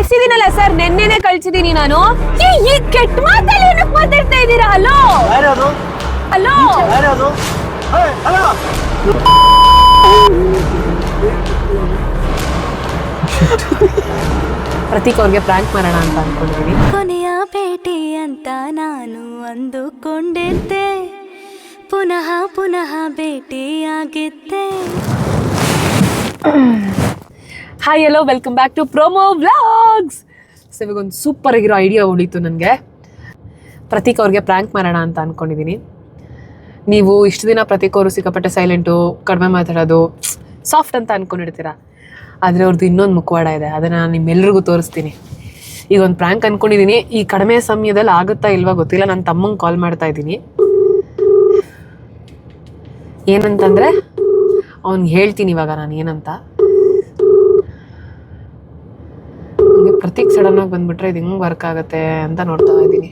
ಕಳ್ಸಿದೀನಲ್ಲ sir ನಿನ್ನೆನೆ ಕಳ್ಸಿದೀನಿ ನಾನು. ಏ, ಈ ಕೆಟ್ಟ ಮಾತಲ್ಲಿ ಏನಕ್ಕೆ ಮಾತಾಡ್ತಾ ಇದ್ದೀರಾ? ಹಲೋ ಯಾರ್ಯಾರು? ಹಲೋ ಯಾರ್ಯಾರು? ಪ್ರತೀಕ್ ಅವ್ರಿಗೆ ಪ್ರ್ಯಾಂಕ್ ಮಾಡೋಣ ಅಂತ ಅನ್ಕೊಂಡಿದ್ದೀನಿ ಕೊನೆಯ ಭೇಟಿ ಅಂತ ನಾನು ಅಂದುಕೊಂಡಿದ್ದೆ. ಪುನಃ ಪುನಃ ಭೇಟಿಯಾಗಿದ್ದೆ. Hi yellow welcome back to promo vlogs so ಇವಾಗ ಒಂದು ಸೂಪರ್ ಆಗಿರೋ ಐಡಿಯಾ ಉಳಿತು ನನಗೆ. ಪ್ರತೀಕ್ ಅವ್ರಿಗೆ ಪ್ರ್ಯಾಂಕ್ ಮಾಡೋಣ ಅಂತ ಅಂದ್ಕೊಂಡಿದ್ದೀನಿ ನೀವು ಇಷ್ಟು ದಿನ ಪ್ರತೀಕ್ ಅವರು ಸಿಕ್ಕಾಪಟ್ಟೆ ಸೈಲೆಂಟು ಕಡಿಮೆ ಮಾತಾಡೋದು ಸಾಫ್ಟ್ ಅಂತ ಅನ್ಕೊಂಡಿರ್ತೀರ? ಆದರೆ ಅವ್ರದ್ದು ಇನ್ನೊಂದು ಮುಖವಾಡ ಇದೆ, ಅದನ್ನು ನಾನು ನಿಮ್ಮೆಲ್ರಿಗೂ ತೋರಿಸ್ತೀನಿ. ಈಗ ಒಂದು ಪ್ರ್ಯಾಂಕ್ ಅಂದ್ಕೊಂಡಿದ್ದೀನಿ ಈ ಕಡಿಮೆ ಸಮಯದಲ್ಲಿ ಆಗುತ್ತಾ ಇಲ್ವಾ ಗೊತ್ತಿಲ್ಲ, ನಾನು ತಮ್ಮಂಗೆ ಕಾಲ್ ಮಾಡ್ತಾ ಇದ್ದೀನಿ. ಏನಂತಂದರೆ, ಅವ್ನಿಗೆ ಹೇಳ್ತೀನಿ ಇವಾಗ ನಾನು ಏನಂತ. ಹಂಗೆ ಪ್ರತೀಕ್ ಸಡನ್ ಆಗಿ ಬಂದ್ಬಿಟ್ರೆ ಇದು ಹೆಂಗೆ ವರ್ಕ್ ಆಗುತ್ತೆ ಅಂತ ನೋಡ್ತಾ ಇದ್ದೀನಿ.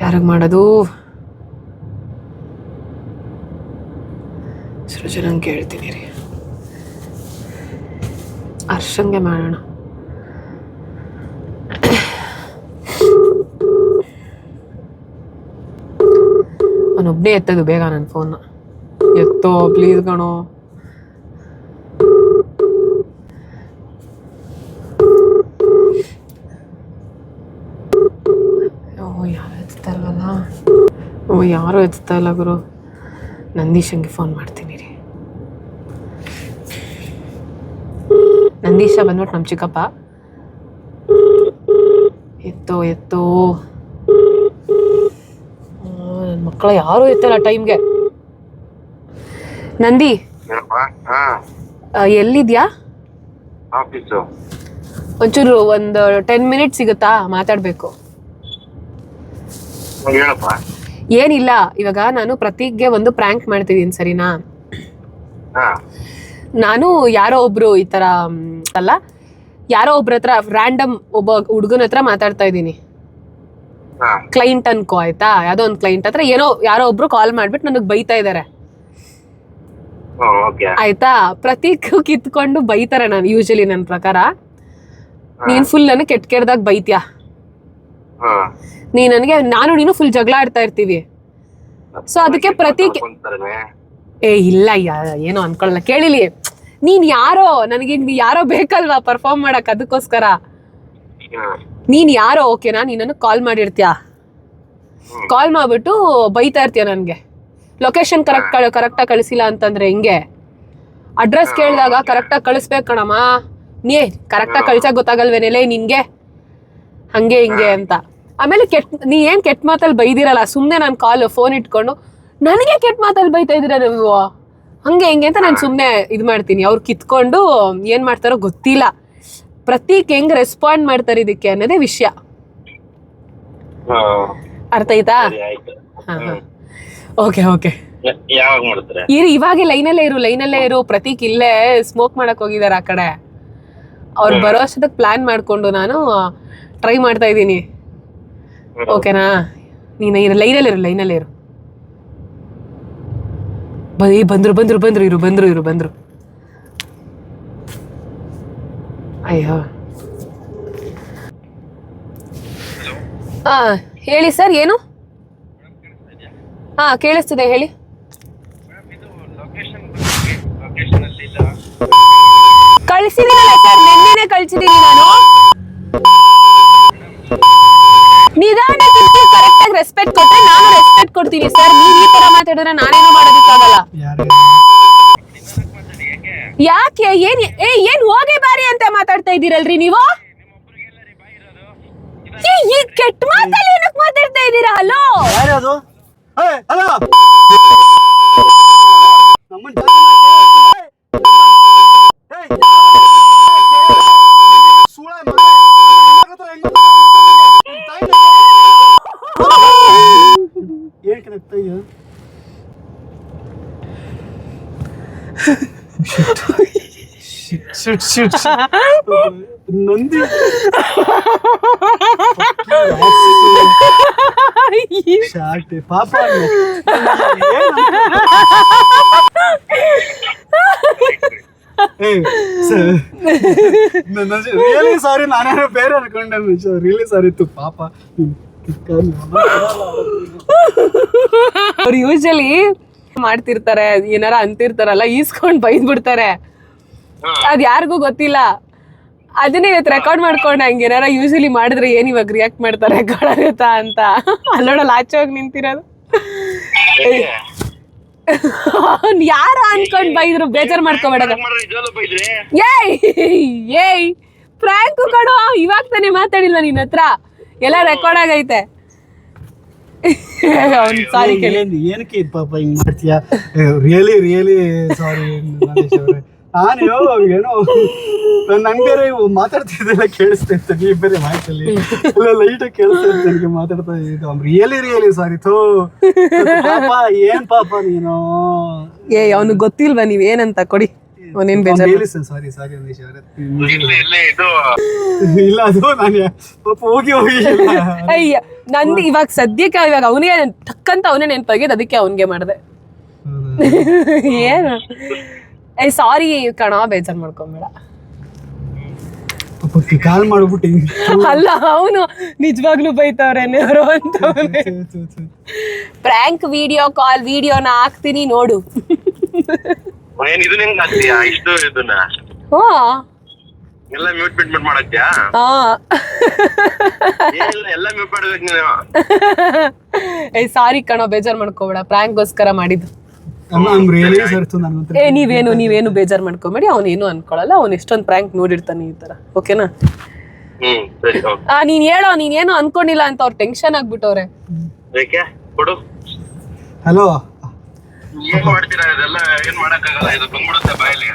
ಯಾರಿಗೆ ಮಾಡೋದು? ಸೃಜನಂಗೆ ಕೇಳ್ತೀನಿ ರೀ. ಹರ್ಷಂಗೆ ಮಾಡೋಣ. ಅವನೊಬ್ಬನೇ ಎತ್ತದು ಬೇಗ ನನ್ನ ಫೋನ್ ಎತ್ತೋ ಪ್ಲೀಸ್ ಕಣೋ ಓ, ಯಾರು ಎತ್ತಾ ಇಲ್ವಲ್ಲ? ಓ, ಯಾರು ಇಲ್ಲ ಗುರು? ನಂದೀಶಂಗೆ ಫೋನ್ ಮಾಡ್ತೀನಿ ರೀ. ನಂದೀಶ ಬಂದ್ಬಿಟ್ಟು ನಮ್ಮ ಚಿಕ್ಕಪ್ಪ. ಎತ್ತೋ ಎತ್ತೋ. ನನ್ನ ಮಕ್ಕಳ ಯಾರು ಟೈಮ್ ಟೈಮ್ಗೆ. ನಂದಿ ಆ, ಎಲ್ಲಿದ್ಯಾ? ಆಫೀಸು. ಒಂಚೂರು ಒಂದು ಟೆನ್ ಮಿನಿಟ್ ಸಿಗುತ್ತಾ ಮಾತಾಡಬೇಕು. ಹೇಳಪ್ಪ. ಏನಿಲ್ಲ ಇವಾಗ ನಾನು ಪ್ರತೀಕ್ಗೆ ಒಂದು ಪ್ರ್ಯಾಂಕ್ ಮಾಡ್ತಿದ್ದೀನಿ ಸರಿನಾ? ಹಾ. ನಾನು ಯಾರೋ ಒಬ್ರು ಈ ತರ ಮ್, ಅಲ್ಲ ಯಾರೋ ಒಬ್ರ ಹತ್ರ ರ್ಯಾಂಡಮ್ ಒಬ್ಬ ಹುಡುಗನ ಹತ್ರ ಮಾತಾಡ್ತಾ ಇದ್ದೀನಿ. ಕ್ಲೈಂಟ್ ಅನ್ಕೋ ಆಯ್ತಾ? ಯಾವ್ದೋ ಒಂದ್ ಕ್ಲೈಂಟ್ ಹತ್ರ ಏನೋ ಯಾರೋ ಒಬ್ರು ಕಾಲ್ ಮಾಡ್ಬಿಟ್ಟು ನನಗೆ ಬೈತಾ ಇದ್ದಾರೆ ಆಯ್ತಾ? ಪ್ರತೀಕ್ ಕಿತ್ಕೊಂಡು ಬೈತಾರೆ ನಾನು ಯೂಶಲಿ ನನ್ನ ಪ್ರಕಾರ. ನೀನ್ ಫುಲ್ ನನಗೆ ಕೆಟ್ಟ ಕೆಡ್ದಾಗ ಬೈತ್ಯಾ? ಹಾ. ನೀ ನನಗೆ ನಾನು ನೀನು ಫುಲ್ ಜಗಳ ಆಡ್ತಾ ಇರ್ತೀವಿ. ಸೊ ಅದಕ್ಕೆ ಪ್ರತೀಕ್ ಏ ಇಲ್ಲ ಏನೋ ಅನ್ಕೊಳ್ಳಲ್ಲ ಕೇಳಿಲಿ. ನೀನ್ ಯಾರೋ ನನಗೆ ಯಾರೋ ಬೇಕಲ್ವಾ ಪರ್ಫಾರ್ಮ್ ಮಾಡಕ್ ಅದಕ್ಕೋಸ್ಕರ? ನೀನ್ ಯಾರೋ ಓಕೆನಾ ನೀನನ್ನು ಕಾಲ್ ಮಾಡಿರ್ತೀಯ? ಕಾಲ್ ಮಾಡ್ಬಿಟ್ಟು ಬೈತಾ ಇರ್ತೀಯ ನನಗೆ? ಲೊಕೇಶನ್ ಕರೆಕ್ಟ್ ಕರೆಕ್ಟಾಗಿ ಕಳಿಸಿಲ್ಲ ಅಂತಂದ್ರೆ ಹಿಂಗೆ? ಅಡ್ರೆಸ್ ಕೇಳಿದಾಗ ಕರೆಕ್ಟಾಗಿ ಕಳಿಸ್ಬೇಕು ಕಣಮ್ಮ. ನೀ ಕರೆಕ್ಟಾಗಿ ಕಳ್ಸಕ್ ಗೊತ್ತಾಗಲ್ವೇನೆಲೆ ನಿನ್ಗೆ? ಹಂಗೆ ಹಿಂಗೆ ಅಂತ. ಆಮೇಲೆ ಕೆಟ್ಟ ನೀ ಏನ್ ಕೆಟ್ಟ ಮಾತಲ್ಲಿ ಬೈದಿರಲ್ಲ? ಸುಮ್ಮನೆ ನಾನು ಕಾಲ್ ಫೋನ್ ಇಟ್ಕೊಂಡು ನನಗೆ ಕೆಟ್ಟ ಮಾತಲ್ಲಿ ಬೈತಾ ಇದ್ದೀರಾ ನೀವು? ಹಂಗೆ ಹಿಂಗೆ ಅಂತ ನಾನು ಸುಮ್ಮನೆ ಇದು ಮಾಡ್ತೀನಿ. ಅವ್ರು ಕಿತ್ಕೊಂಡು ಏನು ಮಾಡ್ತಾರೋ ಗೊತ್ತಿಲ್ಲ. ಪ್ರತೀಕ್ ಹೆಂಗ್ ರೆಸ್ಪಾಂಡ್ ಮಾಡ್ತಾರೆ ಇದಕ್ಕೆ ಅನ್ನೋದೇ ವಿಷಯ. ಅರ್ಥ ಆಯ್ತಾ? ಆಯ್ತು. ಹಾ ಹಾ. Okay okay. ಇರು ಇವಾಗೆ ಲೈನಲ್ಲೇ ಇರು ಲೈನಲ್ಲೇ ಇರು. ಪ್ರತೀಕ್ ಇಲ್ಲೇ ಸ್ಮೋಕ್ ಮಾಡಕ್ ಹೋಗಿದಾರೆ ಆ ಕಡೆ. ಅವ್ರು ಬರೋ ಅಷ್ಟೊತ್ತಿಗೆ ಪ್ಲಾನ್ ಮಾಡ್ಕೊಂಡು ನಾನು ಟ್ರೈ ಮಾಡ್ತಾ ಇದ್ದೀನಿ. ಓಕೆನಾ ನೀನು ಇರು ಲೈನಲ್ಲೇ ಇರು ಲೈನಲ್ಲೇ ಇರು. ಬರೀ ಬಂದ್ರು ಬಂದ್ರು ಬಂದ್ರು ಇರು ಬಂದ್ರು ಇರು ಬಂದ್ರು. ಅಯ್ಯೋ. ಹಾ ಹೇಳಿ ಸರ್ ಏನು? ಹಾ ಕೇಳಿಸ್ತಿದೆ ಹೇಳಿ. ಕಳಿಸಿದೀನಲ್ಲ ಸರ್ ನಿನ್ನೆನೆ ಕಳ್ಸಿದೀನಿ ನಾನು. ನಿಧಾನಕ್ಕೆ ಕರೆಕ್ಟ್ ಆಗಿ ರೆಸ್ಪೆಕ್ಟ್ ಕೊಟ್ರೆ ನಾನು ರೆಸ್ಪೆಕ್ಟ್ ಕೊಡ್ತೀನಿ ಸರ್. ನೀವು ಈ ತರ ಮಾತಾಡಿದ್ರೆ ನಾನೇನು ಮಾಡೋದಕ್ಕಾಗಲ್ಲ. ಯಾಕೆ? ಏನ್ ಏ ಏನ್ ಹೋಗಿ ಬಾರಿ ಅಂತ ಮಾತಾಡ್ತಾ ಇದ್ದೀರಲ್ರಿ ನೀವು? ಏ, ಈ ಕೆಟ್ಟ ಮಾತಲ್ಲಿ ಏನಕ್ಕೆ ಮಾತಾಡ್ತಾ ಇದ್ದೀರಾ? ಹಲೋ ಯಾರ್ಯಾರು? ಏ, ನಮ್ಮನ್ನ ಜಾಸ್ತಿ ಏಯ್, ಸೂಳೆ ಮಗ, ನಮ್ಮ ಅಣ್ಣನ ಹತ್ರ ಹೆಂಗ್ ಮಾತಾಡ್ತಿದ್ದೆ? ನಿನ್ ತಾಯಿನ ಏನ್ ಕನೆಕ್ಟ್ ಅಯ್ಯೋ ಶಿಟ್ ಶಿಟ್ ನಂದಿ ಶಾರ್ಟ್ ಪಾಪ ರಿಯಲಿ ಸಾರಿ ನಾನೇನೋ ಬೇರೆ ಅನ್ಕೊಂಡೆ ರಿಯಲಿ ಸಾರಿ ಇತ್ತು ಪಾಪ ಅವ್ರು ಯೂಶಲಿ ಮಾಡ್ತಿರ್ತಾರೆ ಏನಾರ ಅಂತಿರ್ತಾರಲ್ಲ ಈಸ್ಕೊಂಡ್ ಬೈದ್ ಬಿಡ್ತಾರೆ ಅದ್ ಯಾರಿಗೂ ಗೊತ್ತಿಲ್ಲ. ಅದನ್ನೇ ಇವತ್ತು ರೆಕಾರ್ಡ್ ಮಾಡ್ಕೊಂಡೆ ಹಂಗೆ ಏನಾರ ಯೂಶಲಿ ಮಾಡಿದ್ರೆ ಏನ್ ಇವಾಗ ರಿಯಾಕ್ಟ್ ಮಾಡ್ತಾರೆ ರೆಕಾರ್ಡ್ ಆಗುತ್ತಾ ಅಂತ. ಅಲ್ಲೋಡಲ್ಲ ಆಚೆ ಹೋಗಿ ನಿಂತಿರೋದು. ಅವ್ನ್ ಯಾರು ಅನ್ಕೊಂಡ್ ಬೈದ್ರು ಬೇಜಾರ್ ಮಾಡ್ಕೋಬೇಡ. ಏಯ್ ಏಯ್ ಫ್ರ್ಯಾಂಕು ಕಣೋ ಇವಾಗ ತಾನೇ ಮಾತಾಡಿಲ್ಲ ನಿನ್ನ ಹತ್ರ? ಎಲ್ಲ ರೆಕಾರ್ಡ್ ಆಗೈತೆ. ಅವ್ನು ಸಾರಿ ಕೇಳಿ. ಏನ್ ಏನಕ್ಕೆ ಪಾಪ ಹಿಂಗ್ ಮಾಡ್ತೀಯಾ? ರಿಯಲಿ ರಿಯಲಿ ಸಾರಿ ನಾನು ಏನೋ ನನ್ನ ಬೇರೆ ಮಾತಾಡ್ತಿದ್ದೆಲ್ಲ ಕೇಳಿಸ್ತಾ ಇತ್ತು ನೀವು ಬೇರೆ ಮಾತಲ್ಲಿ ಎಲ್ಲ ಲೈಟ್ ಕೇಳಿಸ್ತಾ ಇತ್ತು ನನಗೆ ಮಾತಾಡ್ತಾ ಇದ್ದು. ರಿಯಲಿ ರಿಯಲಿ ಸಾರಿ ಥೋ. ಪಾಪ ಏನ್ ಪಾಪ ನೀನು? ಏ ಅವನು ಗೊತ್ತಿಲ್ವಾ ನೀವ್ ಏನಂತ? ಕೊಡಿ. ಅವನೇನ್ ಬೇಜಾರು? ಸಾರಿ ಸಾರಿ ಅಂದೇಶ್ ಅವರೇ. ಇಲ್ಲ ಇಲ್ಲ ಇದು ಇಲ್ಲ ಅದು ನಾನು ಪಾಪ ಹೋಗಿ ಹೋಗಿ ಅಯ್ಯ ನಂದು ಇವಾಗ ಸದ್ಯಕ್ಕೆ ಇವಾಗ ಅವನಿಗೆ ಟಕ್ಕಂತ ಅವನೇ ನೆನ್ಪಾಗಿದ್ದು ಅದಕ್ಕೆ ಅವನಿಗೆ ಮಾಡಿದೆ. ಏನು? ಏ ಸಾರಿ ಕಣ ಬೇಜಾರ್ ಮಾಡ್ಕೊಂಬೇಡ. ಕಾಲ್ ಮಾಡ್ಬಿಟ್ಟು ಅಲ್ಲ ಅವನು ನಿಜವಾಗ್ಲೂ ಬೈತವ್ರೆ ಅವರು ಅಂತ ಪ್ರ್ಯಾಂಕ್ ವಿಡಿಯೋ ಕಾಲ್ ವಿಡಿಯೋನ ಹಾಕ್ತೀನಿ ನೋಡು. ಏನ್ ಇದನ್ನ ಹೆಂಗ್ ಹಾಕ್ತೀಯಾ? ಇಷ್ಟು ಇದನ್ನ? ಹಾ. ಎಲ್ಲ ಮ್ಯೂಟ್ ಬಿಟ್ ಮ್ಯೂಟ್ ಮಾಡತ್ಯಾ ಹಾ. ಏನಿಲ್ಲ ಎಲ್ಲ ಮ್ಯೂಟ್ ಮಾಡ್ಬೇಕು ನೀನು. ಏ ಸಾರಿ ಕಣೋ ಬೇಜಾರ್ ಮಾಡ್ಕೋಬೇಡ. ಪ್ರ್ಯಾಂಕ್ಗೋಸ್ಕರ ಮಾಡಿದ್ದು. ಏ ನೀವೇನು ನೀವೇನು ಬೇಜಾರ್ ಮಾಡ್ಕೊಬೇಡಿ ಅವನೇನು ಅನ್ಕೊಳಲ್ಲ ಅವ್ನು ಎಷ್ಟೊಂದು ಪ್ರ್ಯಾಂಕ್ ನೋಡಿರ್ತಾನೆ ಈ ತರ. ಓಕೆನಾ? ಹ್ಮ್ ಸರಿ ಓಕೆ ಆ ನೀನ್ ಹೇಳೋ ನೀನೇನು ಅನ್ಕೊಂಡಿಲ್ಲ ಅಂತ ಅವ್ರು ಟೆನ್ಷನ್ ಆಗ್ಬಿಟ್ಟವ್ರೆ. ಹಲೋ ಏನ್ ಮಾಡ್ತೀರಾ? ಇದೆಲ್ಲ ಏನ್ ಮಾಡಕ್ಕಾಗಲ್ಲ? ಇದು ಬಂದ್ಬಿಡುತ್ತೆ ಬಾಯಲ್ಲಿ.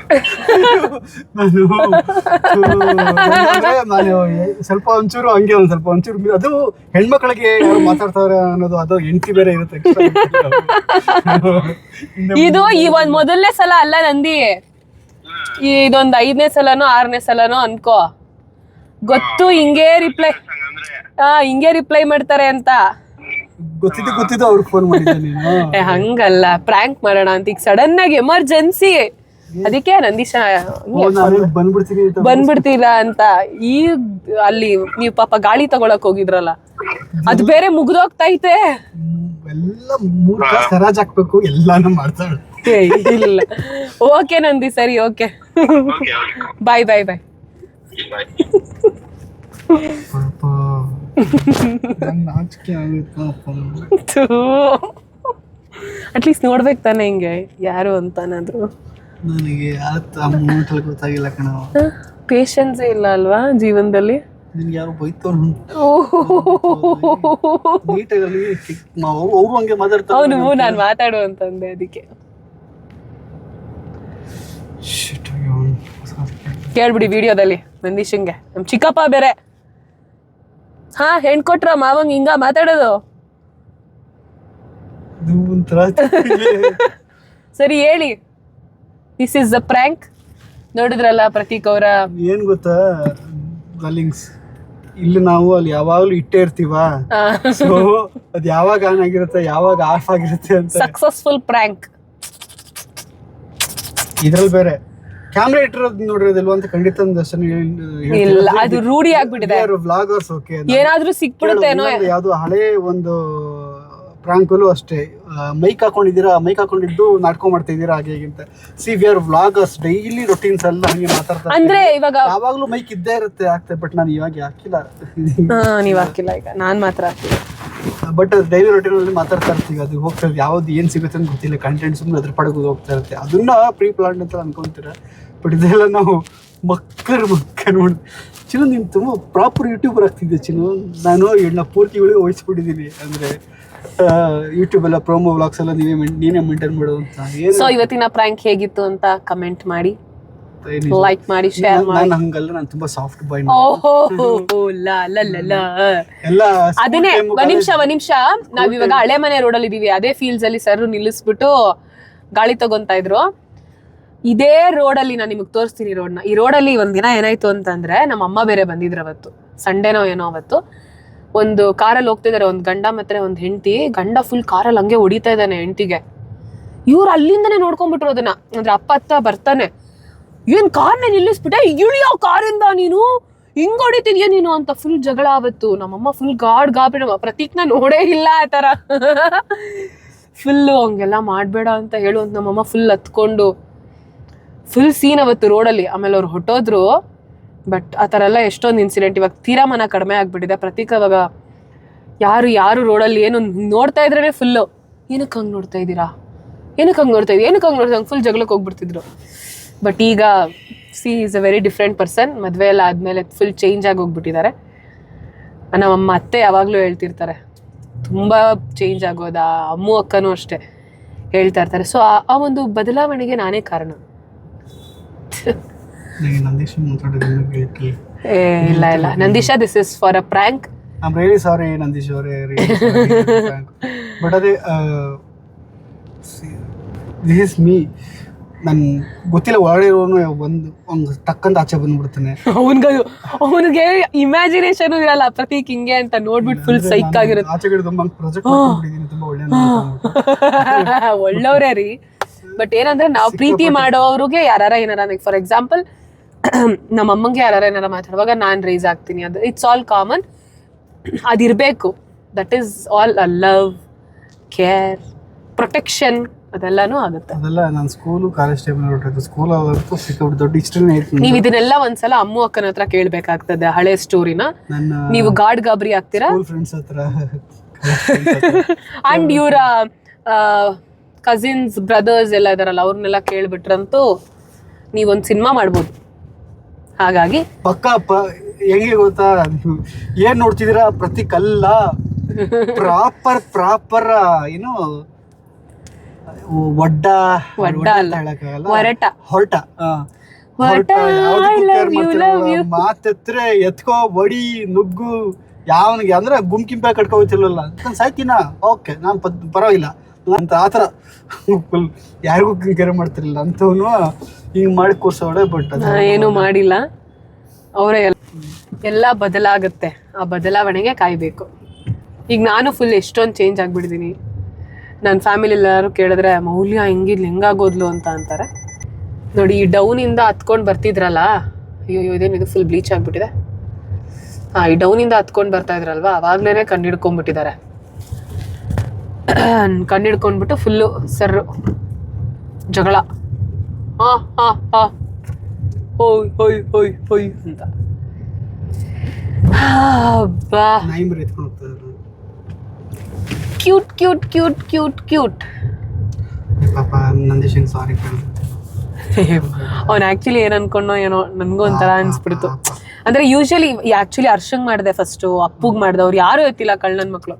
ನಾನು ನಾನು ಸ್ವಲ್ಪ ಒಂಚೂರು ಹಂಗೆ ಒಂದ್ ಸ್ವಲ್ಪ ಒಂಚೂರು ಅದು ಹೆಣ್ಮಕ್ಳಿಗೆ ಯಾರು ಮಾತಾಡ್ತಾವ್ರೆ ಅನ್ನೋದು ಅದು ಎಂಟಿ ಬೇರೆ ಇರುತ್ತೆ ಇದು ಈ ಒಂದ್ ಮೊದಲನೇ ಸಲ ಅಲ್ಲ ನಂದಿ. ಇದೊಂದ್ ಐದನೇ ಸಲನೋ ಆರನೇ ಸಲನೋ ಅನ್ಕೋ. ಗೊತ್ತು ಹಿಂಗೇ ರಿಪ್ಲೈ ಆ ಹಿಂಗೆ ರಿಪ್ಲೈ ಮಾಡ್ತಾರೆ ಅಂತ. ಗೊತ್ತಿದ್ದು ಗೊತ್ತಿದ್ದು ಅವ್ರಿಗೆ ಫೋನ್ ಮಾಡಿದ್ದೆ ನೀನು. ಏ ಹಂಗಲ್ಲ. ಪ್ರ್ಯಾಂಕ್ ಮಾಡೋಣ ಅಂತ ಈಗ ಸಡನ್ ಆಗಿ ಎಮರ್ಜೆನ್ಸಿ ಅದಕ್ಕೆ ನಂದೀಶ ಬಂದ್ಬಿಡ್ತೀನಿ ಅಂತ ಬಂದ್ಬಿಡ್ತೀರಾ ಅಂತ. ಈ ಅಲ್ಲಿ ನೀವು ಪಾಪ ಗಾಳಿ ತಗೊಳಕ್ ಹೋಗಿದ್ರಲ್ಲ ಅದ್ ಬೇರೆ ಮುಗ್ದೋಗ್ತೈತೆ ಹ್ಮ್, ಎಲ್ಲ ಮೂರ್ ಕ್ಲಾಸ್ ಹರಾಜ್ ಹಾಕ್ಬೇಕು ಎಲ್ಲಾನು ಮಾಡ್ತಾಳೆ ಏ, ಇಲ್ಲ. ಓಕೆ ನಂದಿ ಸರಿ okay okay okay bye bye bye ಪಾಪ. ನಾಚಿಕೆ ಆಗುತ್ತೆ ಅಟ್ಲೀಸ್ಟ್ ನೋಡ್ಬೇಕು ತಾನೆ ಹಿಂಗೆ ಯಾರು ಅಂತಾನಾದ್ರು. ನನಗೆ ಗೊತ್ತಾಗಿಲ್ಲ ಕಣ. ಪೇಷನ್ಸ್ ಇಲ್ಲ ಅಲ್ವಾ ಜೀವನದಲ್ಲಿ? ನಿನ್ಗೆ ಯಾರು ಬೈತವ್ರು ನೀಟಾಗಿ ಅವ್ರು ಹಂಗೆ ಮಾತಾಡ್ತಾರೆ. ಅವನು ನಾನು ಮಾತಾಡು ಅಂತಂದೆ ಅದಕ್ಕೆ. ಕೇಳ್ಬಿಡಿ ವಿಡಿಯೋದಲ್ಲಿ ನಂದೀಶಂಗೆ. ನಮ್ ಚಿಕ್ಕಪ್ಪ ಬೇರೆ. ಹಾ ಹೆಣ್ ಕೊಟ್ರ ಮಾವಂಗ್ ಹಿಂಗ ಮಾತಾಡೋದು. ಸರಿ ಹೇಳಿ. ದಿಸ್ ಇಸ್ ದ ಪ್ರ್ಯಾಂಕ್ ನೋಡಿದ್ರಲ್ಲ ಪ್ರತೀಕ್ ಅವರ. ಏನ್ ಗೊತ್ತಾ? ಗಲ್ಲಿಂಗ್ಸ್ ಇಲ್ಲಿ ನಾವು ಅಲ್ಲಿ ಯಾವಾಗ್ಲೂ ಇಟ್ಟೇ ಇರ್ತೀವ? ಸೊ ಅದ್ ಯಾವಾಗ ಆನ್ ಆಗಿರುತ್ತೆ ಯಾವಾಗ ಆಫ್ ಆಗಿರುತ್ತೆ ಅಂತ. ಸಕ್ಸಸ್ಫುಲ್ ಪ್ರ್ಯಾಂಕ್ ಇದ್ರಲ್ಲಿ ಬೇರೆ. ಕ್ಯಾಮ್ರಾ ಇಟ್ಟಿರೋದು ನೋಡಿರೋದಿಲ್ವಾ ಅಂತ ಖಂಡಿತ ಇಲ್ಲ ಅದು ರೂಢಿ ಆಗ್ಬಿಟ್ಟಿದೆ. ವ್ಲಾಗರ್ಸ್ ಓಕೆ ಏನಾದ್ರೂ ಸಿಕ್ಬಿಡುತ್ತೇನೋ ಯಾವ್ದು ಹಳೆ ಒಂದು ಪ್ರಾಂಕಲ್ಲೂ ಅಷ್ಟೇ. ಮೈಕ್ ಹಾಕೊಂಡಿದ್ದೀರಾ ಮೈಕ್ ಹಾಕೊಂಡಿದ್ದು ನಾಟಕ ಮಾಡ್ತಾ ಇದ್ದೀರಾ ಹಾಗೆ ಹೀಗಿಂತ C V R vloggers daily routines ಎಲ್ಲ ಹಂಗೆ ಮಾತಾಡ್ತಾರೆ ಅಂದ್ರೆ ಇವಾಗ ಯಾವಾಗ್ಲೂ ಮೈಕ್ ಇದ್ದೇ ಇರುತ್ತೆ ಆಗ್ತದೆ ಬಟ್ ನಾನು ಇವಾಗ ಹಾಕಿಲ್ಲ. ನೀವು ಹಾಕಿಲ್ಲ ಈಗ ನಾನು ಮಾತ್ರ ಹಾಕಿಲ್ಲ. ಬಟ್ ಡೈಲಿ ರೊಟೀನ್ ಅಲ್ಲಿ ಮಾತಾಡ್ತಾ ಇರ್ತೀವಿ ಅದು ಹೋಗ್ತಾ ಯಾವ್ದು ಏನ್ ಸಿಗುತ್ತೆ ಅಂತ ಗೊತ್ತಿಲ್ಲ ಕಂಟೆಂಟ್ ಸುಮ್ಮನೆ ಅದ್ರ ಪಡಗೋದು ಹೋಗ್ತಾ ಇರುತ್ತೆ. ಅದನ್ನ ಪ್ರೀ ಪ್ಲಾನ್ ಅಂತ ಅನ್ಕೊಂತೀರ? ಬಟ್ ಇದೆಲ್ಲ ನಾವು ಮಕ್ಕರ್ ಮಕ್ಕ ನೋಡಿ. ಚಿನ್ನು ನೀನು ತುಂಬ ಪ್ರಾಪರ್ ಯೂಟ್ಯೂಬರ್ ಆಗ್ತಿದ್ದೆ ಚಿನ್ನು. ನಾನು ಎಣ್ಣ ಪೂರ್ತಿಗಳಿಗೆ ವಹಿಸ್ಬಿಟ್ಟಿದ್ದೀನಿ. ಅಂದ್ರೆ ಯೂಟ್ಯೂಬ್ ಎಲ್ಲ ಪ್ರೋಮೋ ವ್ಲಾಗ್ಸ್ ಎಲ್ಲ ನೀವೇ ನೀನೇ ಮೇಂಟೈನ್ ಮಾಡು ಅಂತ. ಏನು? ಸೊ ಇವತ್ತಿನ ಪ್ರ್ಯಾಂಕ್ ಹೇಗಿತ್ತು ಅಂತ ಕಮೆಂಟ್ ಮಾಡಿ. ಲೈಕ್ ಮಾಡಿ ಶೇರ್ ಮಾಡಿ. ನಾನು ಹಂಗಲ್ಲ ನಾನು ತುಂಬಾ ಸಾಫ್ಟ್ ಬಾಯ್ ಓಹೋ ಲ ಲಾ ಲಾ. ಎಲ್ಲ ಅದನ್ನೇ ಒಂದ್ ನಿಮಿಷ ಒಂದ್ ನಿಮಿಷ. ನಾವ್ ಇವಾಗ ಹಳೆ ಮನೆ ರೋಡಲ್ಲಿ ಇದೀವಿ. ಅದೇ ಫೀಲ್ಸ್ ಅಲ್ಲಿ ಸರ್ ನಿಲ್ಲಿಸ್ಬಿಟ್ಟು ಗಾಳಿ ತಗೊಂತಾ ಇದ್ರು. ಇದೇ ರೋಡಲ್ಲಿ ನಾನು ನಿಮಗೆ ತೋರಿಸ್ತೀನಿ ರೋಡ್ನ. ಈ ರೋಡಲ್ಲಿ ಒಂದು ದಿನ ಏನಾಯ್ತು ಅಂತಂದ್ರೆ ನಮ್ಮ ಅಮ್ಮ ಬೇರೆ ಬಂದಿದ್ರು ಅವತ್ತು. ಸಂಡೇನೋ ಏನೋ ಅವತ್ತು. ಒಂದು ಕಾರಲ್ಲಿ ಹೋಗ್ತಿದ್ದಾರೆ ಒಂದು ಗಂಡ ಮತ್ತೆ ಒಂದು ಹೆಂಡತಿ. ಗಂಡ ಫುಲ್ ಕಾರಲ್ಲಿ ಹಂಗೆ ಹೊಡಿತಾ ಇದ್ದಾನೆ ಹೆಂಡತಿಗೆ. ಇವ್ರು ಅಲ್ಲಿಂದನೇ ನೋಡ್ಕೊಂಡ್ಬಿಟ್ರು ಅದನ್ನ. ಅಂದ್ರೆ ಅಪ್ಪ, ಅತ್ತ ಬರ್ತಾನೆ. ಏನ್ ಕಾರ್ನ ನಿಲ್ಲಿಸ್ಬಿಟ್ಟೆ? ಇಳಿಯೋ ಕಾರಿಂದ ನೀನು? ಹಿಂಗ್ ಹೊಡಿತಿದ್ಯಾ ನೀನು ಅಂತ ಫುಲ್ ಜಗಳ ಆವತ್ತು. ನಮ್ಮಮ್ಮ ಫುಲ್ ಗಾಡ್ ಗಾಬರಿ ನಮ್ಮ ಪ್ರತೀಕ್ನ ನೋಡೇ ಇಲ್ಲ ಆ ತರ ಫುಲ್ಲು ಹಂಗೆಲ್ಲ ಮಾಡಬೇಡ ಅಂತ ಹೇಳು ಅಂತ ನಮ್ಮಮ್ಮ ಫುಲ್ ಹತ್ಕೊಂಡು ಫುಲ್ ಸೀನ್ ಅವತ್ತು ರೋಡಲ್ಲಿ ಆಮೇಲೆ ಅವ್ರು ಹೊಟ್ಟೋದ್ರು ಬಟ್ ಆ ಥರ ಎಲ್ಲ ಎಷ್ಟೊಂದು ಇನ್ಸಿಡೆಂಟ್ ಇವಾಗ ತೀರಾ ಮನ ಕಡಿಮೆ ಆಗಿಬಿಟ್ಟಿದೆ. ಪ್ರತೀಕ್ ಅವಾಗ ಯಾರು ಯಾರು ರೋಡಲ್ಲಿ ಏನು ನೋಡ್ತಾ ಇದ್ರೇ ಫುಲ್ಲು ಏನಕ್ಕೆ ಹಂಗೆ ನೋಡ್ತಾ ಇದ್ದೀರಾ? ಏನಕ್ಕೆ ಹಂಗೆ ನೋಡ್ತಾ ಇದ್ದೀವಿ ಏನಕ್ಕೆ ಹಂಗೆ ನೋಡ್ತಾ ಫುಲ್ ಜಗಳಕ್ಕೆ ಹೋಗ್ಬಿಡ್ತಿದ್ರು. ಬಟ್ ಈಗ she is a very different person ಮದುವೆ ಎಲ್ಲ ಆದಮೇಲೆ ಫುಲ್ ಚೇಂಜ್ ಆಗಿ ಹೋಗ್ಬಿಟ್ಟಿದ್ದಾರೆ. ನಮ್ಮಮ್ಮ ಅತ್ತೆ ಯಾವಾಗಲೂ ಹೇಳ್ತಿರ್ತಾರೆ, ತುಂಬ ಚೇಂಜ್ ಆಗೋದಾ? ಅಮ್ಮು, ಅಕ್ಕನೂ ಅಷ್ಟೇ ಹೇಳ್ತಾ ಇರ್ತಾರೆ. ಸೊ ಆ ಒಂದು ಬದಲಾವಣೆಗೆ ನಾನೇ ಕಾರಣ. ಏ ಇಲ್ಲ ಇಲ್ಲ. Nandisha this is for a prank I am really sorry Nandish ಅವರೇ ಬಟ್ ಅದೇ ದಿಸ್ ಇಸ್ ಮೀ ನನ್ ಗೊತ್ತಿಲ್ಲ ಒಳಗಿರೋನು ಒಂದು ಒಂದು ತಕ್ಕಂತ ಆಚೆ ಬಂದ್ಬಿಡ್ತಾನೆ. ಅವನ್ಗ ಅವನಿಗೆ ಇಮ್ಯಾಜಿನೇಷನ್ ಇರಲ್ಲ ಪ್ರತೀಕ್ ಹಿಂಗೆ ಅಂತ ನೋಡ್ಬಿಟ್ಟು ಫುಲ್ ಸೈಕ್ ಆಗಿರುತ್ತೆ. ಆಚೆ ಕಡೆ ತುಂಬಾ ಪ್ರಾಜೆಕ್ಟ್ ತುಂಬಾ ಒಳ್ಳೆ. ಒಳ್ಳೆಯವ್ರೇ ರೀ. ಬಟ್ ಏನಂದ್ರೆ ನಾವು ಪ್ರೀತಿ ಮಾಡೋವ್ರಿಗೆ ಯಾರ ಏನಾರ ಫಾರ್ ಎಕ್ಸಾಂಪಲ್ ನಮ್ಮ ಅಮ್ಮಂಗೆ ಯಾರ ಏನಾರ ಮಾತಾಡುವಾಗ ನಾನು ರೈಸ್ ಆಗ್ತೀನಿ. ಅದು it's all common ಅದಿರಬೇಕು. That is all a love care protection ಅದೆಲ್ಲನೂ ಆಗುತ್ತೆ. ಅದೆಲ್ಲ ನಾನು ಸ್ಕೂಲು ಕಾಲೇಜ್ ಟೈಮಲ್ಲಿ ಹೊರಟಿದ್ದು ಸ್ಕೂಲ್ ಅದಂತೂ ಸಿಕ್ಕಾಬಿಟ್ಟು ದೊಡ್ಡ ಹಿಸ್ಟ್ರಿನೇ ಐತೆ ನೀವು ಇದನ್ನೆಲ್ಲ ಒಂದ್ಸಲ ಅಮ್ಮು ಅಕ್ಕನ ಹತ್ರ ಕೇಳ್ಬೇಕಾಗ್ತದೆ ಹಳೆ ಸ್ಟೋರಿನ ನೀವು ಗಾಡ್ ಗಾಬರಿ ಆಗ್ತೀರಾ? ಫ್ರೆಂಡ್ಸ್ ಹತ್ರ. ಅಂಡ್ ಇವರ ಕಸಿನ್ಸ್ ಬ್ರದರ್ಸ್ ಎಲ್ಲ ಇದಾರಲ್ಲ ಅವ್ರನ್ನೆಲ್ಲ ಕೇಳ್ಬಿಟ್ರಂತೂ ನೀವೊಂದು ಸಿನಿಮಾ ಮಾಡ್ಬೋದು ಹಾಗಾಗಿ ಪಕ್ಕ ಪ ಹೆಂಗೆ ಗೊತ್ತಾ ಏನ್ ನೋಡ್ತಿದ್ದೀರಾ ಪ್ರತಿ ಕಲ್ಲ ಪ್ರಾಪರ್ ಪ್ರಾಪರ್ ಏನು ಒಡ್ಡ ಒಡ್ಡ ಅಲ್ಲ. ಹೇಳಕ್ಕಾಗಲ್ಲ ಒರಟ. ಹೊರಟ ಆ. ಹೊರಟ, ಹೊರಟ, ಯಾವ್ದಕ್ಕೂ I care you, ಮಾಡ್ತಿರಲ್ಲ. love you. ಮಾತೆತ್ರೆ ಎತ್ಕೋ ಬಡಿ ನುಗ್ಗು ಯಾವನಿಗೆ ಅಂದ್ರೆ ಗುಂಪಿಂಪ ಕಟ್ಕೊ ಹೋಗ್ತಿರ್ಲಿಲ್ಲ ಸಾಯ್ತೀನ ಓಕೆ ನಾನು ಪರವಾಗಿಲ್ಲ ಅಂತ ಆ ಥರ. ಫುಲ್ ಯಾರಿಗೂ ಕೆರೆ ಮಾಡ್ತಿರ್ಲಿಲ್ಲ. ಅಂಥವನು ಹಿಂಗೆ ಮಾಡಿ ಕೂರ್ಸೋಡೆ ಬಟ್ ಏನು ಏನೂ ಮಾಡಿಲ್ಲ. ಅವರೇ ಎಲ್ಲ ಬದಲಾಗುತ್ತೆ. ಆ ಬದಲಾವಣೆಗೆ ಕಾಯಬೇಕು. ಈಗ ನಾನು ಫುಲ್ ಎಷ್ಟೊಂದು ಚೇಂಜ್ ಆಗಿಬಿಟ್ಟಿದ್ದೀನಿ ನನ್ನ ಫ್ಯಾಮಿಲಿ ಎಲ್ಲರೂ ಕೇಳಿದ್ರೆ, ಮೌಲ್ಯ ಹೆಂಗಿದ್ಲು, ಹೆಂಗಾಗೋದ್ಲು ಅಂತ ಅಂತಾರೆ. ನೋಡಿ, ಈ ಡೌನಿಂದ ಹತ್ಕೊಂಡು ಬರ್ತಿದ್ರಲ್ಲ, ಅಯ್ಯೋ ಇದೇನು, ಇದು ಫುಲ್ ಬ್ಲೀಚ್ ಆಗಿಬಿಟ್ಟಿದೆ. ಹಾಂ, ಈ ಡೌನಿಂದ ಹತ್ಕೊಂಡು ಬರ್ತಾ ಇದ್ರಲ್ವಾ ಅವಾಗ್ಲೇ ಕಂಡು ಹಿಡ್ಕೊಂಡ್ಬಿಟ್ಟಿದ್ದಾರೆ. ಕಣ್ಣು ಹಿಡ್ಕೊಂಡ್ಬಿಟ್ಟು ಫುಲ್ಲು ಸರ್ರು ಜಗಳ. ಹಾ ಹಾ ಹಾ. ಹೋಯ್ ಹೋಯ್ ಹೋಯ್ ಹೋಯ್ ಅಂತ. ಬಾ. Cute cute cute cute cute. ಪಾಪ ನಂದೀಶನ್ ಸಾರಿ ಅವ್ನು ಆ್ಯಕ್ಚುಲಿ ಏನು ಅನ್ಕೊಂಡೋ ಏನೋ ನನಗೂ ಒಂಥರ ಅನ್ಸ್ಬಿಡ್ತು. ಅಂದ್ರೆ ಯೂಶಲಿ ಆ್ಯಕ್ಚುಲಿ ಅರ್ಶಂಗ್ ಮಾಡಿದೆ ಫಸ್ಟು ಅಪ್ಪುಗ್ ಮಾಡ್ದೆ. ಅವ್ರು ಯಾರು ಎತ್ತಿಲ್ಲ ಕಳ್ಳನ ಮಕ್ಕಳು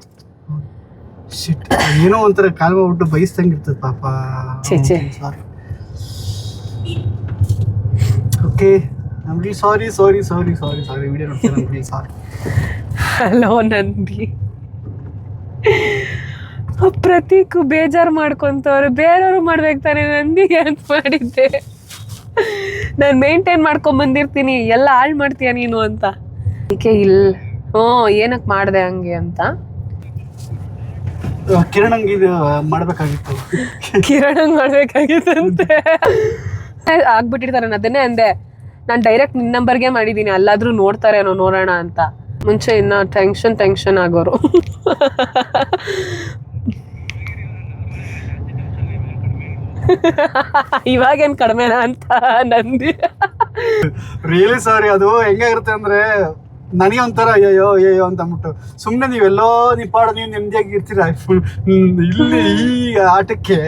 ಏನೋ ಒಂಥರ ಕಾಲ್ ಮಾಡ್ಬಿಟ್ಟು ಬೈಸ್ದಂಗೆ ಇರ್ತದೆ ಪಾಪ. ಛೆ, ಛೆ. ಸಾರಿ ಓಕೆ ನಮ್ಗೆ ಸಾರಿ ಸಾರಿ ಸಾರಿ ಸಾರಿ ಸಾರಿ ವಿಡಿಯೋ ನೋಡ್ತೀನಿ ಸಾರಿ ಹಲೋ ನಂದಿ ಪ್ರತೀಕ್ ಬೇಜಾರು ಮಾಡ್ಕೊಂತವ್ರು. ಬೇರೆಯವರು ಮಾಡ್ಬೇಕು ತಾನೆ ನಂದಿಗೆ ಅಂತ ಮಾಡಿದ್ದೆ. ನಾನು ಮೇಂಟೈನ್ ಮಾಡ್ಕೊಂಡ್ ಬಂದಿರ್ತೀನಿ. ಎಲ್ಲ ಹಾಳು ಮಾಡ್ತೀಯ ನೀನು ಅಂತ. ಅದಕ್ಕೆ ಇಲ್ಲ ಹ್ಞೂ ಏನಕ್ಕೆ ಮಾಡಿದೆ ಹಂಗೆ ಅಂತ. ಕಿರಣಂಗೆ ಇದು ಮಾಡಬೇಕಾಗಿತ್ತು. ಕಿರಣ್ ಮಾಡ್ಬೇಕಾಗಿತ್ತಂತೆ ಆಗ್ಬಿಟ್ಟಿರ್ತಾರೆ ನಾನು ಅದನ್ನೇ ಅಂದೆ ನಾನು ಡೈರೆಕ್ಟ್ ನಿನ್ನ ನಂಬರ್ಗೆ ಮಾಡಿದ್ದೀನಿ ಅಲ್ಲಾದ್ರೂ ನೋಡ್ತಾರೇನೋ ನೋಡೋಣ ಅಂತ. ಮುಂಚೆ ಇನ್ನ ಟೆನ್ಷನ್ ಟೆನ್ಷನ್ ಆಗೋರು. ಇವಾಗೇನ್ ಕಡಿಮೆನಾ ಅಂತ ನಂದಿ. ರಿಯಲಿ ಸಾರಿ ಅದು ಹೆಂಗಾಗಿರುತ್ತೆ ಅಂದ್ರೆ ನನಗೆ ಒಂಥರ ಅಯ್ಯೋ ಅಯ್ಯೋ ಅಂತ ಅಂದ್ಬಿಟ್ಟು. ಸುಮ್ಮನೆ ನೀವೆಲ್ಲೋ ನಿಪ್ಪಾಡ ನೀವು ನೆಮ್ಮದಿಯಾಗಿ ಇರ್ತೀರ? ಇಲ್ಲಿ ಈ ಆಟಕ್ಕೆ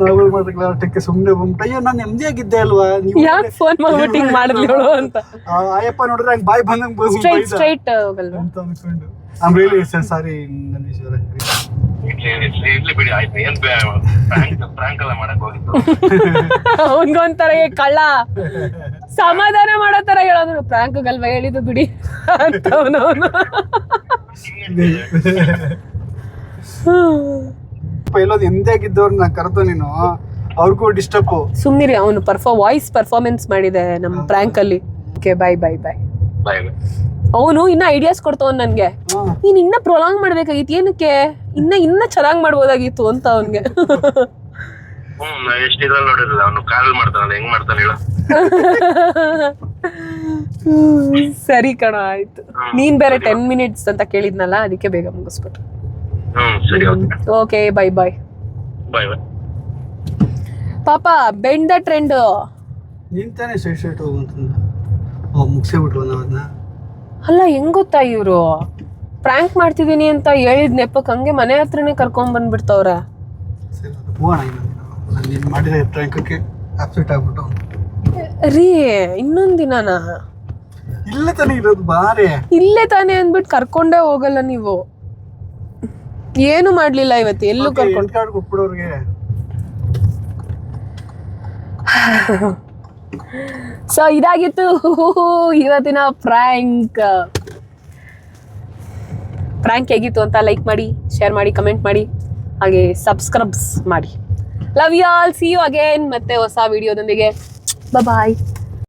ನಾವು ಮಾಡ್ತಕ್ಕಲ್ಲ ಆಟಕ್ಕೆ ಸುಮ್ಮನೆ ಬಂದ್ಬಿಟ್ಟು. ಅಯ್ಯೋ ನಾನು ನೆಮ್ಮದಿಯಾಗಿದ್ದೆ ಅಲ್ವಾ? ನೀವು ಯಾಕೆ ಫೋನ್ ಮಾಡ್ಬಿಟ್ಟು ಹಿಂಗ್ ಮಾಡಿದ್ಲು ಅಂತ. ಅಯ್ಯಪ್ಪ ನೋಡಿದ್ರೆ ಹಂಗೆ ಬಾಯ್ ಬಂದಂಗೆ ಸ್ಟ್ರೈಟ್ ಸ್ಟ್ರೈಟ್ ಅಂತ ಅನ್ಕೊಂಡು. ರಿಯಲಿ ಸಾರಿ ನಂದೀಶ್ ಅವರೇ. ಇರ್ಲಿ ಇರ್ಲಿ ಇರ್ಲಿ ಬಿಡಿ ಆಯ್ತು ಏನ್ ಪ್ರಾಂಕ್ ಪ್ರಾಂಕ್ ಎಲ್ಲ ಮಾಡಕ್ ಹೋಗಿತ್ತು ಅವನ್ಗೊಂಥರ ಏ ಕಳ್ಳ. ಸಮಾಧಾನ ಮಾಡೋ ತರ ಹೇಳೋದು ಪ್ರಾಂಕ್ ಗಲ್ವ ಹೇಳಿದ್ದು ಬಿಡಿ ಅಂತ ಅವನವನು ಎಲ್ಲೋದು ಆಗಿದ್ದವ್ರನ್ನ ಕರೆದು ನೀನು ಅವ್ರಿಗೂ ಡಿಸ್ಟರ್ಬ್ ಸುಮ್ನಿರಿ ಅವನು ಪರ್ಫಾ ವಾಯ್ಸ್ ಪರ್ಫಾರ್ಮೆನ್ಸ್ ಮಾಡಿದೆ ನಮ್ಮ ಪ್ರ್ಯಾಂಕ್ ಅಲ್ಲಿ ಓಕೆ ಬಾಯ್ ಬಾಯ್ ಬಾಯ್ ಅವನು ಇನ್ನ ಐಡಿಯಾಸ್ ಕೊಡ್ತಾವನ್ ನನ್ಗೆ. ನೀನ್ ಇನ್ನ ಪ್ರೊಲಾಂಗ್ ಮಾಡ್ಬೇಕಾಗಿತ್ತು ಏನಕ್ಕೆ? ಇನ್ನ ಇನ್ನ ಚೆನ್ನಾಗ್ ಮಾಡ್ಬೋದಾಗಿತ್ತು ಅಂತ ಅವನ್ಗೆ. ಹ್ಮ್ ನಾ ಎಷ್ಟ್ ಇದ್ರಲ್ಲಿ ನೋಡಿರಲ್ಲ ಅವ್ನು ಕಾಲ್ ಮಾಡ್ತಾನಲ್ಲ ಹೆಂಗ್ ಮಾಡ್ತಾನೆ ಹೇಳ. ಸರಿ ಕಣ ಆಯ್ತು. ನೀನ್ ಬೇರೆ ಟೆನ್ ಮಿನಿಟ್ಸ್ ಅಂತ ಕೇಳಿದ್ನಲ್ಲ ಅದಕ್ಕೆ ಬೇಗ ಮುಗಿಸ್ಬಿಟ್ರು ಹ್ಮ್ ಸರಿ okay. Okay bye bye bye bye ಪಾಪ ಬೆಂಡ್ ದ ಟ್ರೆಂಡ್ ನೀನ್ ತಾನೇ ಸೈಡ್ ಸ್ಟ್ರೈಟ್ ಹೋಗು ಅಂತಂದ ಓ ಮುಗಿಸೇ ಬಿಟ್ರು ನಾವು ಅದನ್ನ ಅಲ್ಲ ಹೆಂಗ್ ಗೊತ್ತಾ ಇವ್ರು? ಪ್ರ್ಯಾಂಕ್ ಮಾಡ್ತಿದೀನಿ ಅಂತ ಹೇಳಿದ್ ನೆಪಕ್ ಹಂಗೆ ಮನೆ ಹತ್ರನೇ ಕರ್ಕೊಂಡ್ ಬಂದ್ಬಿಡ್ತವ್ರೆ. ಸರಿ ಹೋಗೋಣ ಇನ್ನೊಂದು ನಾನು ನೀನು ಮಾಡಿದ ಟ್ರ್ಯಾಂಕಕ್ಕೆ ಅಪ್ಸೆಟ್ ಆಗ್ಬಿಟ್ಟು. ರೀ ಇನ್ನೊಂದ್ ದಿನನಾ? ಇಲ್ಲ ತಾನೇ ಇರೋದು ಬಾರೆ. ಇಲ್ಲೇ ತಾನೇ ಅಂದ್ಬಿಟ್ಟು ಕರ್ಕೊಂಡೇ ಹೋಗಲ್ಲ ನೀವು. ಏನು ಮಾಡ್ಲಿಲ್ಲ ಇವತ್ತು? ಎಲ್ಲೂ ಕರ್ಕೊಂಡು ಕಾರ್ಡ್ ಕೊಟ್ಬಿಡೋರ್ಗೆ? ಸೊ ಇದಾಗಿತ್ತು ಇವತ್ತಿನ ಪ್ರ್ಯಾಂಕ್ ಪ್ರ್ಯಾಂಕ್ ಹೇಗಿತ್ತು ಅಂತ ಲೈಕ್ ಮಾಡಿ ಶೇರ್ ಮಾಡಿ ಕಮೆಂಟ್ ಮಾಡಿ ಹಾಗೆ ಸಬ್ಸ್ಕ್ರೈಬ್ಸ್ ಮಾಡಿ. Love you all see you again ಮತ್ತೆ ಹೊಸ ವಿಡಿಯೋದೊಂದಿಗೆ ಬಾಯ್